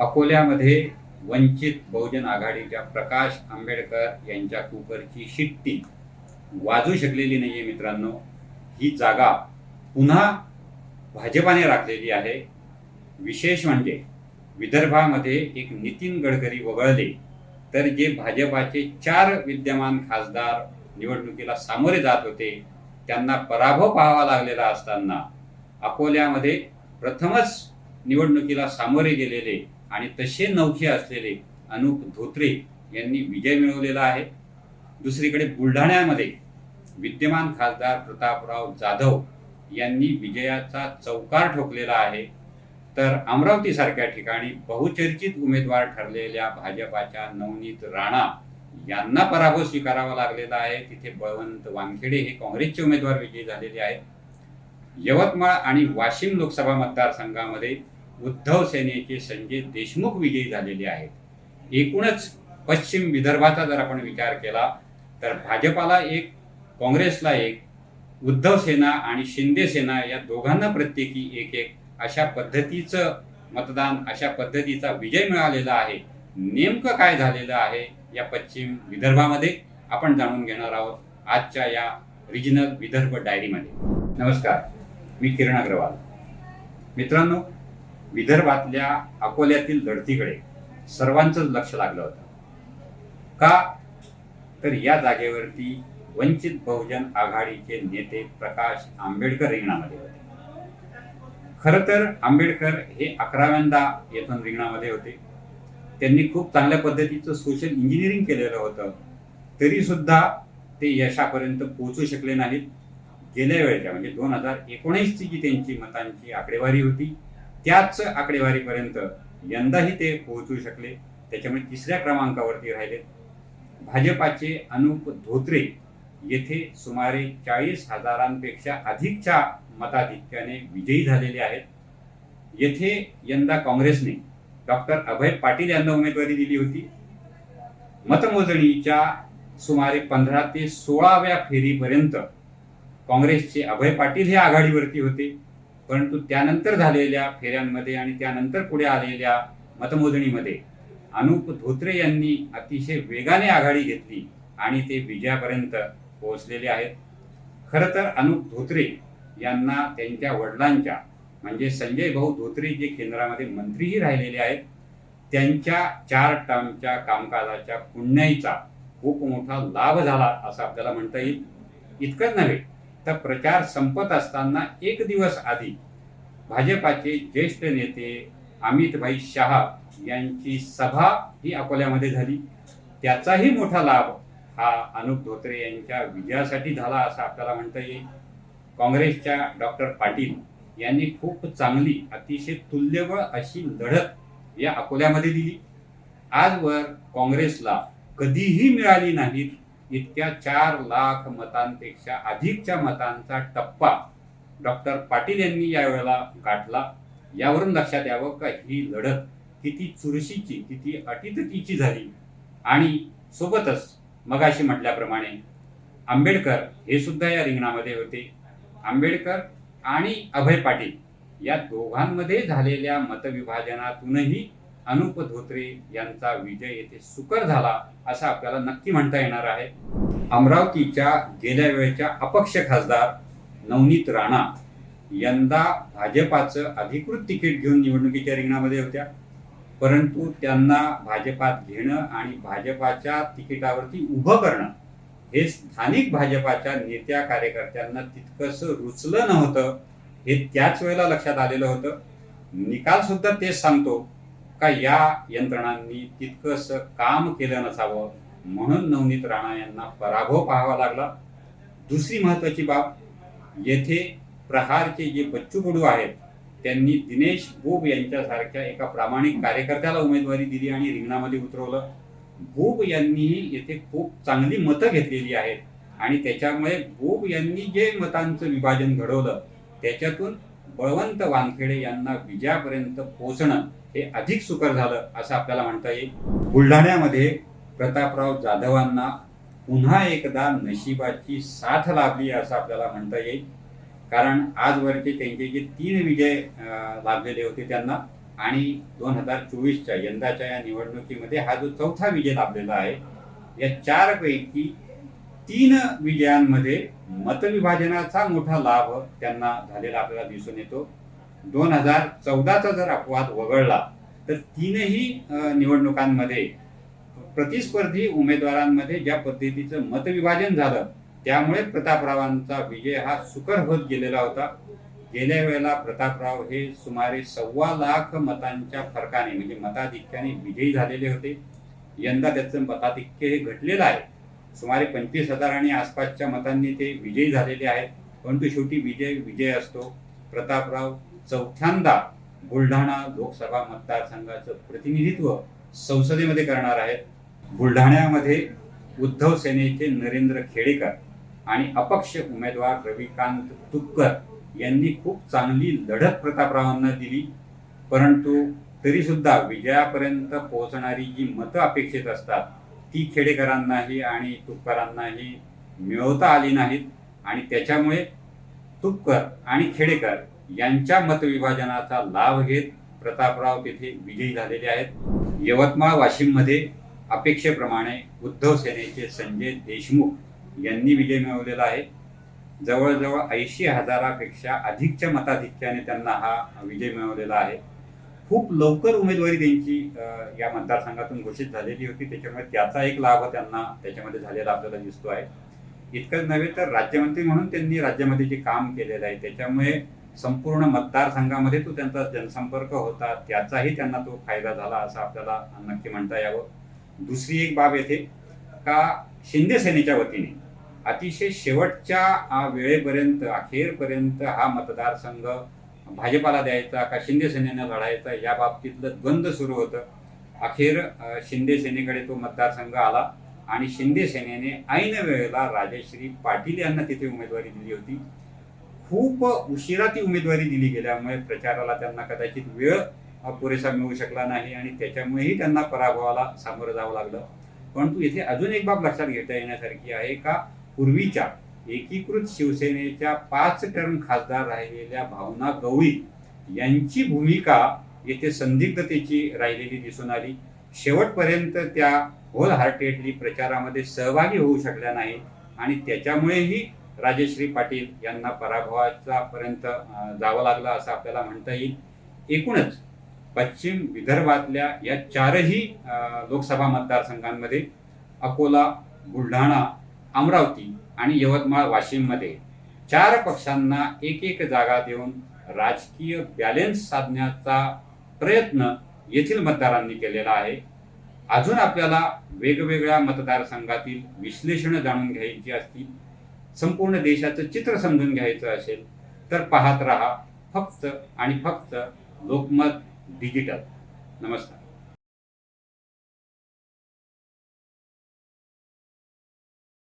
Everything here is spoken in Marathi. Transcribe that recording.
अकोल्यामध्ये वंचित बहुजन आघाडीच्या प्रकाश आंबेडकर यांच्या कुकरची शिट्टी वाजू शकलेली नाही आहे मित्रांनो. ही जागा पुन्हा भाजपाने राखलेली आहे. विशेष म्हणजे विदर्भामध्ये एक नितीन गडकरी वगळले तर जे भाजपाचे चार विद्यमान खासदार निवडणुकीला सामोरे जात होते त्यांना पराभव पाहावा लागलेला असताना अकोल्यामध्ये प्रथमच निवडणुकीला सामोरे गेलेले आणि तसे नौखे असलेले अनुप धोत्रे यांनी विजय मिळवलेला आहे. दुसरीकडे बुलढाण्यामध्ये विद्यमान खासदार प्रतापराव जाधव यांनी विजयाचा चौकार ठोकलेला आहे. तर अमरावतीसारख्या ठिकाणी बहुचर्चित उमेदवार ठरलेल्या भाजपाच्या नवनीत राणा यांना पराभव स्वीकारावा लागलेला आहे. तिथे बळवंत वानखेडे हे काँग्रेसचे उमेदवार विजयी झालेले आहेत. यवतमाळ आणि वाशिम लोकसभा मतदारसंघामध्ये उद्धव सेनेचे संजय देशमुख विजयी झालेले आहेत. एकूणच पश्चिम विदर्भाचा जर आपण विचार केला तर भाजपाला एक काँग्रेसला एक उद्धव सेना आणि शिंदे सेना या दोघांना प्रत्येकी एक एक अशा पद्धतीचं मतदान अशा पद्धतीचा विजय मिळालेला आहे. नेमकं काय झालेलं आहे या पश्चिम विदर्भामध्ये आपण जाणून घेणार आहोत आजच्या या रिजनल विदर्भ डायरीमध्ये नमस्कार मी किरण अग्रवाल. मित्रांनो विदर्भातल्या अकोल्यातील लढतीकडे सर्वांचंच लक्ष लागलं होतं. का? तर या जागेवरती वंचित बहुजन आघाडीचे नेते प्रकाश आंबेडकर रिंगणामध्ये होते. खरं तर आंबेडकर हे अकराव्यांदा येथून रिंगणामध्ये होते. त्यांनी खूप चांगल्या पद्धतीचं सोशल इंजिनिअरिंग केलेलं होतं. तरी सुद्धा ते यशापर्यंत पोहोचू शकले नाहीत. गेल्या वेळेच्या म्हणजे दोन हजार एकोणीसची जी त्यांची मतांची आकडेवारी होती त्याच आकडेवारीपर्यंत यंदाही ते पोहोचू शकले. त्याच्यामुळे तिसऱ्या क्रमांकावरती राहिले. भाजपाचे अनुप धोत्रे येथे सुमारे चाळीस हजारांपेक्षा अधिकच्या मताधिक्याने विजयी झालेले आहेत. येथे यंदा काँग्रेसने डॉक्टर अभय पाटील यांना उमेदवारी दिली होती. मतमोजणीच्या सुमारे पंधरा ते सोळाव्या फेरीपर्यंत काँग्रेसचे अभय पाटील हे आघाडीवरती होते. परंतु त्यानंतर झालेल्या फेऱ्यांमध्ये आणि त्यानंतर पुढे आलेल्या मतमोजणीमध्ये अनुप धोत्रे यांनी अतिशय वेगाने आघाडी घेतली आणि ते विजयापर्यंत पोहोचलेले आहेत. खरं तर अनुप धोत्रे यांना त्यांच्या वडिलांच्या म्हणजे संजय भाऊ धोत्रे जे केंद्रामध्ये मंत्रीही राहिलेले आहेत त्यांच्या चार टर्मच्या कामकाजाच्या पुण्याईचा खूप मोठा लाभ झाला असं आपल्याला म्हणता येईल. इतकंच नव्हे तर प्रचार संपत असताना एक दिवस आधी भाजपाचे ज्येष्ठ नेते अमितभाई शहा यांची सभा ही अकोल्यामध्ये झाली. त्याचाही मोठा लाभ हा अनुप धोत्रे यांच्या विजयासाठी झाला असं आपल्याला म्हणता येईल. काँग्रेसच्या डॉक्टर पाटील यांनी खूप चांगली अतिशय तुल्यबळ अशी लढत या अकोल्यामध्ये दिली. आजवर काँग्रेसला कधीही मिळाली नाहीत. इतक्या चार लाख मतांपेक्षा अधिकच्या मतांचा टप्पा डॉक्टर पाटील यांनी यावेळेला गाठला. यावरून लक्षात यावं का ही लढत किती चुरशीची किती अटीतटीची झाली? आणि सोबतच मगाशी म्हटल्याप्रमाणे आंबेडकर हे सुद्धा या रिंगणामध्ये होते. आंबेडकर आणि अभय पाटील या दोघांमध्ये झालेल्या मतविभाजनातूनही अनुप धोत्रे यांचा विजय येथे सुकर झाला असं आपल्याला नक्की म्हणता येणार आहे. अमरावतीच्या गेल्या वेळच्या अपक्ष खासदार नवनीत राणा यंदा भाजपाचं अधिकृत तिकीट घेऊन निवडणुकीच्या रिंगणामध्ये होत्या. परंतु त्यांना भाजपात घेणं आणि भाजपाच्या तिकिटावरती उभं करणं हे स्थानिक भाजपाच्या नेत्या कार्यकर्त्यांना तितकंसं रुचलं नव्हतं. हे त्याच वेळेला लक्षात आलेलं होतं. निकाल सुद्धा तेच सांगतो. का या यंत्रणांनी तितकंस काम केलं नसावं? म्हणून नवनीत राणा यांना पराभव पाहावा लागला. दुसरी महत्वाची बाब येथे प्रहारचे जे बच्चू कडू आहेत त्यांनी दिनेश बोब यांच्यासारख्या एका प्रामाणिक कार्यकर्त्याला उमेदवारी दिली आणि रिंगणामध्ये उतरवलं. बोब यांनीही येथे खूप चांगली मतं घेतलेली आहेत आणि त्याच्यामुळे बोब यांनी जे मतांचं विभाजन घडवलं त्याच्यातून बळवंत वानखेडे यांना विजयापर्यंत पोहोचणं हे अधिक सुकर झालं असं आपल्याला म्हणता येईल. बुलढाण्यामध्ये प्रतापराव जाधवांना पुन्हा एकदा नशिबाची साथ लाभली असं आपल्याला म्हणता येईल. कारण आजवरचे त्यांचे जे तीन विजय लाभलेले होते त्यांना आणि दोन हजार चोवीसच्या यंदाच्या या निवडणुकीमध्ये हा जो चौथा विजय लाभलेला आहे या चारपैकी तीन विजयांमध्ये मतविभाजनाचा मोठा लाभ त्यांना झालेला आपल्याला दिसून येतो. दोन हजार चौदाचा जर अपवाद वगळला तर तीनही निवडणुकांमध्ये प्रतिस्पर्धी उमेदवारांमध्ये ज्या पद्धतीचं मतविभाजन झालं त्यामुळे प्रतापरावांचा विजय हा सुकर होत गेलेला होता. गेल्या वेळेला प्रतापराव हे सुमारे सव्वा लाख मतांच्या फरकाने म्हणजे मताधिक्याने विजयी झालेले होते. यंदा त्याचं मताधिक्य हे घटलेलं आहे. सुमारे पंचवीस हजार आणि आसपासच्या मतांनी ते विजयी झालेले आहेत. परंतु शेवटी विजय विजय असतो. प्रतापराव चौथ्यांदा बुलढाणा लोकसभा मतदारसंघाचं प्रतिनिधित्व संसदेमध्ये करणार आहेत. बुलढाण्यामध्ये उद्धव सेनेचे नरेंद्र खेडेकर आणि अपक्ष उमेदवार रविकांत तुपकर यांनी खूप चांगली लढत प्रतापरावांना दिली. परंतु तरीसुद्धा विजयापर्यंत पोहोचणारी जी मतं अपेक्षित असतात ती खेडेकरांनाही आणि तुपकरांनाही मिळवता आली नाहीत. आणि त्याच्यामुळे तुपकर आणि खेडेकर यांच्या मतविभाजनाचा लाभ घेत प्रतापराव तिथे विजयी झालेले आहेत. यवतमाळ वाशिममध्ये अपेक्षेप्रमाणे उद्धव सेनेचे संजय देशमुख यांनी विजय मिळवलेला आहे. जवळजवळ ऐंशी हजारापेक्षा अधिकच्या मताधिक्याने त्यांना हा विजय मिळवलेला आहे. खूप लवकर उमेदवारी त्यांची या मतदारसंघातून घोषित झालेली होती. त्याच्यामुळे त्याचा एक लाभ त्यांना त्याच्यामध्ये झालेला आपल्याला दिसतो आहे. इतकंच नव्हे तर राज्यमंत्री म्हणून त्यांनी राज्यामध्ये जे काम केलेलं आहे त्याच्यामुळे संपूर्ण मतदारसंघामध्ये तो त्यांचा जनसंपर्क होता. त्याचाही त्यांना तो फायदा झाला असं आपल्याला नक्की म्हणता यावं. दुसरी एक बाब येथे का शिंदे सेनेच्या वतीने अतिशय शेवटच्या वेळेपर्यंत अखेरपर्यंत हा मतदारसंघ भाजपाला द्यायचा का शिंदे सेनेनं लढायचा या बाबतीतलं द्वंद्व सुरू होतं. अखेर शिंदे सेनेकडे तो मतदारसंघ आला आणि शिंदे सेनेने ऐन वेळेला राजश्री पाटील यांना तिथे उमेदवारी दिली होती. खूप उशिरा ती उमेदवारी दिली गेल्यामुळे प्रचाराला त्यांना कदाचित वेळ पुरेसा मिळू शकला नाही आणि त्याच्यामुळेही त्यांना पराभवाला सामोरं जावं लागलं. परंतु इथे अजून एक बाब लक्षात घेता येण्यासारखी आहे का? पूर्वीच्या एकीकृत शिवसेनेच्या पाच टर्म खासदार राहिलेल्या भावना गवळी यांची भूमिका येथे संदिग्धतेची राहिलेली दिसून आली. शेवटपर्यंत त्या होल हार्टेडली प्रचारामध्ये सहभागी होऊ शकल्या नाही आणि त्याच्यामुळेही राजश्री पाटील यांना पराभवाचा पर्यंत जावं लागलं असं आपल्याला म्हणता येईल. एकूणच पश्चिम विदर्भातल्या या चारही लोकसभा मतदारसंघांमध्ये अकोला बुलढाणा अमरावती आणि यवतमाळ वाशिममध्ये चार पक्षांना एक एक जागा देऊन राजकीय बॅलेन्स साधण्याचा प्रयत्न येथील मतदारांनी केलेला आहे. अजून आपल्याला वेगवेगळ्या मतदारसंघातील विश्लेषणं जाणून घ्यायची असतील संपूर्ण देशाचं चित्र समजून घ्यायचं असेल तर पाहत रहा फक्त आणि फक्त लोकमत डिजिटल नमस्कार.